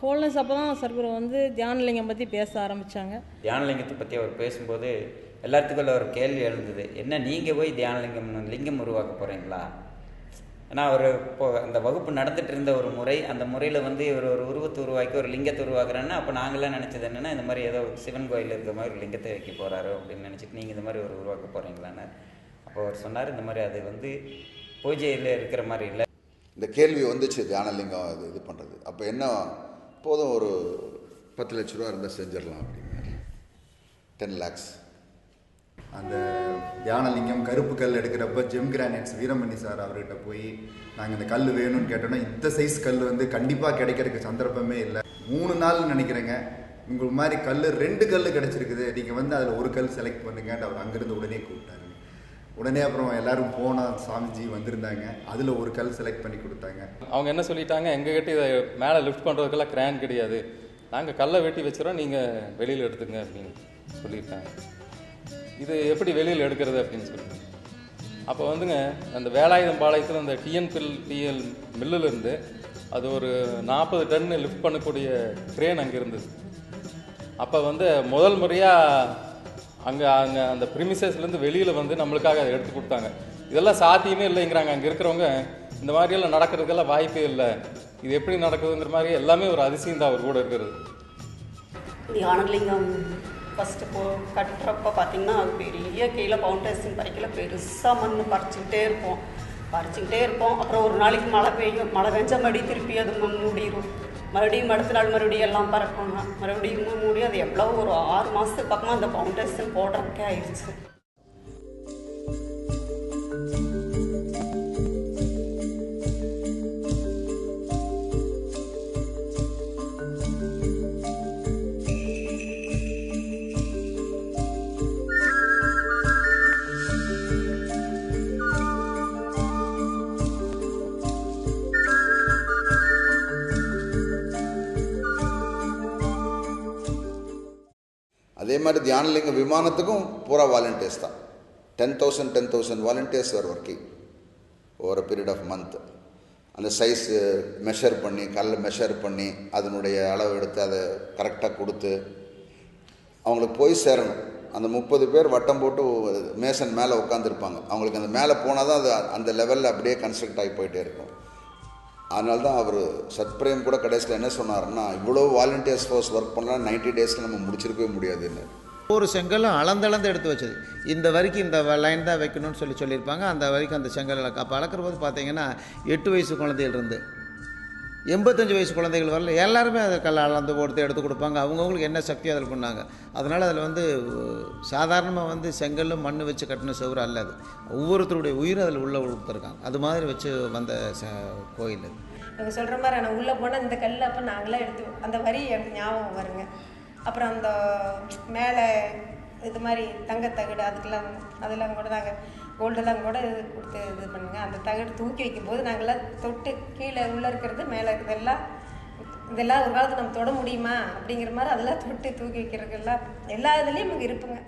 Wholeness அப்போ தான் சர்க்குரு வந்து தியானலிங்கம் பற்றி பேச ஆரம்பித்தாங்க தியானலிங்கத்தை பற்றி அவர் பேசும்போது எல்லாத்துக்குள்ள ஒரு கேள்வி எழுந்தது. என்ன நீங்கள் போய் தியானலிங்கம் லிங்கம் உருவாக்க போகிறீங்களா ஏன்னா அவர் இப்போ அந்த வகுப்பு நடந்துட்டு இருந்த ஒரு முறை அந்த முறையில் வந்து இவர் ஒரு உருவத்தை உருவாக்கி ஒரு லிங்கத்தை உருவாக்குறேன்னா அப்போ நாங்களாம் நினச்சது என்னென்னா இந்த மாதிரி ஏதோ சிவன் கோயில் இருக்கிற மாதிரி ஒரு லிங்கத்தை வைக்க போகிறாரு அப்படின்னு நினச்சிட்டு நீங்கள் இந்த மாதிரி ஒரு உருவாக்க போகிறீங்களான்னு அப்போ அவர் சொன்னார் இந்த மாதிரி அது வந்து பூஜையில் இருக்கிற மாதிரி இல்லை. இந்த கேள்வி வந்துச்சு தியானலிங்கம் இது இது பண்ணுறது அப்போ என்ன போதும் ஒரு பத்து லட்ச ரூபா இருந்தால் செஞ்சிடலாம் அப்படின்னாரு. டென் லேக்ஸ் அந்த தியானலிங்கம் கருப்பு கல் எடுக்கிறப்ப ஜெம் கிரானைட்ஸ் வீரமணி சார் அவர்கிட்ட போய் நாங்கள் இந்த கல் வேணும்னு கேட்டோன்னா இந்த சைஸ் கல் வந்து கண்டிப்பாக கிடைக்கிறதுக்கு சந்தர்ப்பமே இல்லை. மூணு நாள் நினைக்கிறேங்க. உங்களுக்கு மாதிரி கல் ரெண்டு கல் கிடச்சிருக்குது. நீங்கள் வந்து அதில் ஒரு கல் செலக்ட் பண்ணுங்கன்ட்டு அவர் அங்கேருந்து உடனே கூப்பிட்டாரு. உடனே அப்புறம் எல்லாரும் போனால் சாமிஜி வந்திருந்தாங்க. அதில் ஒரு கல் செலக்ட் பண்ணி கொடுத்தாங்க. அவங்க என்ன சொல்லிட்டாங்க? எங்ககிட்ட இதை மேலே லிஃப்ட் பண்ணுறதுக்கெல்லாம் கிரான் கிடையாது. நாங்கள் கல்லை வெட்டி வச்சுறோம் நீங்கள் வெளியில் எடுத்துங்க அப்படின்னு சொல்லியிருக்காங்க இது எப்படி வெளியில் எடுக்கிறது அப்படின்னு சொல்லி அப்போ வந்துங்க அந்த வேலாயுதம் பாளையத்தில் அந்த டிஎன்பில் டிஎல் மில்லுலேருந்து அது ஒரு நாற்பது டன்னு லிஃப்ட் பண்ணக்கூடிய கிரேன் அங்கே இருந்தது. அப்போ வந்து முதல் முறையாக அங்கே அங்கே அந்த ப்ரிமிசஸ்லேருந்து வெளியில் வந்து நம்மளுக்காக அதை எடுத்து கொடுத்தாங்க. இதெல்லாம் சாத்தியமே இல்லைங்கிறாங்க. அங்கே இருக்கிறவங்க இந்த மாதிரியெல்லாம் நடக்கிறதுக்கெல்லாம் வாய்ப்பே இல்லை. இது எப்படி நடக்குதுங்கிற மாதிரி எல்லாமே ஒரு அதிசயம் தான் அவர் கூட இருக்கிறது. தியானலிங்கம் ஃபஸ்ட்டு போ கட்டுறப்ப பார்த்திங்கன்னா அது பெரிய கீழே ஃபவுண்டேஷன் பறிக்கல. பெருசாக மண் பறிச்சுக்கிட்டே இருப்போம். பறிச்சுக்கிட்டே இருப்போம். அப்புறம் ஒரு நாளைக்கு மழை பெய்யும். மழை பெஞ்சா மறுபடியும் திருப்பி அது மண் மூடிடும் மறுபடியும் அடுத்த நாள் மறுபடியும் எல்லாம் பறக்கணும் மறுபடியும் மூடி அது எவ்வளோ ஒரு ஆறு மாதத்துக்கு பக்கமாக அந்த ஃபவுண்டேஷன் போடுறதுக்கே ஆயிடுச்சு. அதே மாதிரி தியானலிங்க விமானத்துக்கும் பூரா வாலண்டியர்ஸ் தான். Ten thousand ten thousand volunteers are working over a period of month அந்த சைஸ் மெஷர் பண்ணி கல் மெஷர் பண்ணி அதனுடைய அளவு எடுத்து அதை கரெக்டாக கொடுத்து அவங்களுக்கு போய் சேரணும். அந்த முப்பது பேர் வட்டம் போட்டு மேசன் மேலே உட்காந்துருப்பாங்க அவங்களுக்கு அந்த மேலே போனால் தான் அது அந்த லெவலில் அப்படியே கன்ஸ்ட்ரக்ட் ஆகி போயிட்டே இருக்கும். அதனால தான் அவர் சத்பிரேம் கூட கடைசியில் என்ன சொன்னார்னா இவ்வளோ வாலண்டியர்ஸ் ஃபோர்ஸ் ஒர்க் பண்ணலாம் நைன்டி டேஸில் நம்ம முடிச்சிருக்கவே முடியாதுன்னு. ஒரு செங்கலும் அளந்தளந்து எடுத்து வச்சது. இந்த வரைக்கும் இந்த லைன் தான் வைக்கணும்னு சொல்லி சொல்லியிருப்பாங்க. அந்த வரைக்கும் அந்த செங்கல் அப்போ அளக்கிற போது பார்த்தீங்கன்னா எட்டு வயசு குழந்தையிலிருந்து எண்பத்தஞ்சு வயசு குழந்தைகள் வரல. எல்லாருமே அதை கல் அளந்து போடுத்து எடுத்து கொடுப்பாங்க. அவங்கவுங்களுக்கு என்ன சக்தி அதில் பண்ணாங்க அதனால் அதில் வந்து சாதாரணமாக வந்து செங்கல்லும் மண் வச்சு கட்டின செவுறு அல்ல அது. ஒவ்வொருத்தருடைய உயிர் அதில் உள்ளே கொடுத்துருக்காங்க அது மாதிரி வச்சு வந்த ச கோயில் அது. நீங்கள் சொல்கிற மாதிரி நான் உள்ளே போனால் இந்த கல் அப்போ நாங்களாம் எடுத்து அந்த வரி எனக்கு ஞாபகம் வருங்க. அப்புறம் அந்த மேலே இது மாதிரி தங்கத்தகடு அதுக்கெல்லாம் அதெல்லாம் கூட நாங்கள் கோல்டெல்லாம் கூட கொடுத்து இது பண்ணுங்க. அந்த தகடு தூக்கி வைக்கும்போது நாங்கள்லாம் தொட்டு கீழே உள்ளே இருக்கிறது மேலே இருக்கிறதெல்லாம் இதெல்லாம் ஒரு காலத்தில் நம்ம தொட முடியுமா அப்படிங்கிற மாதிரி அதெல்லாம் தொட்டு தூக்கி வைக்கிறதுக்கெல்லாம் எல்லா இதுலேயும் இங்கே இருப்புங்க.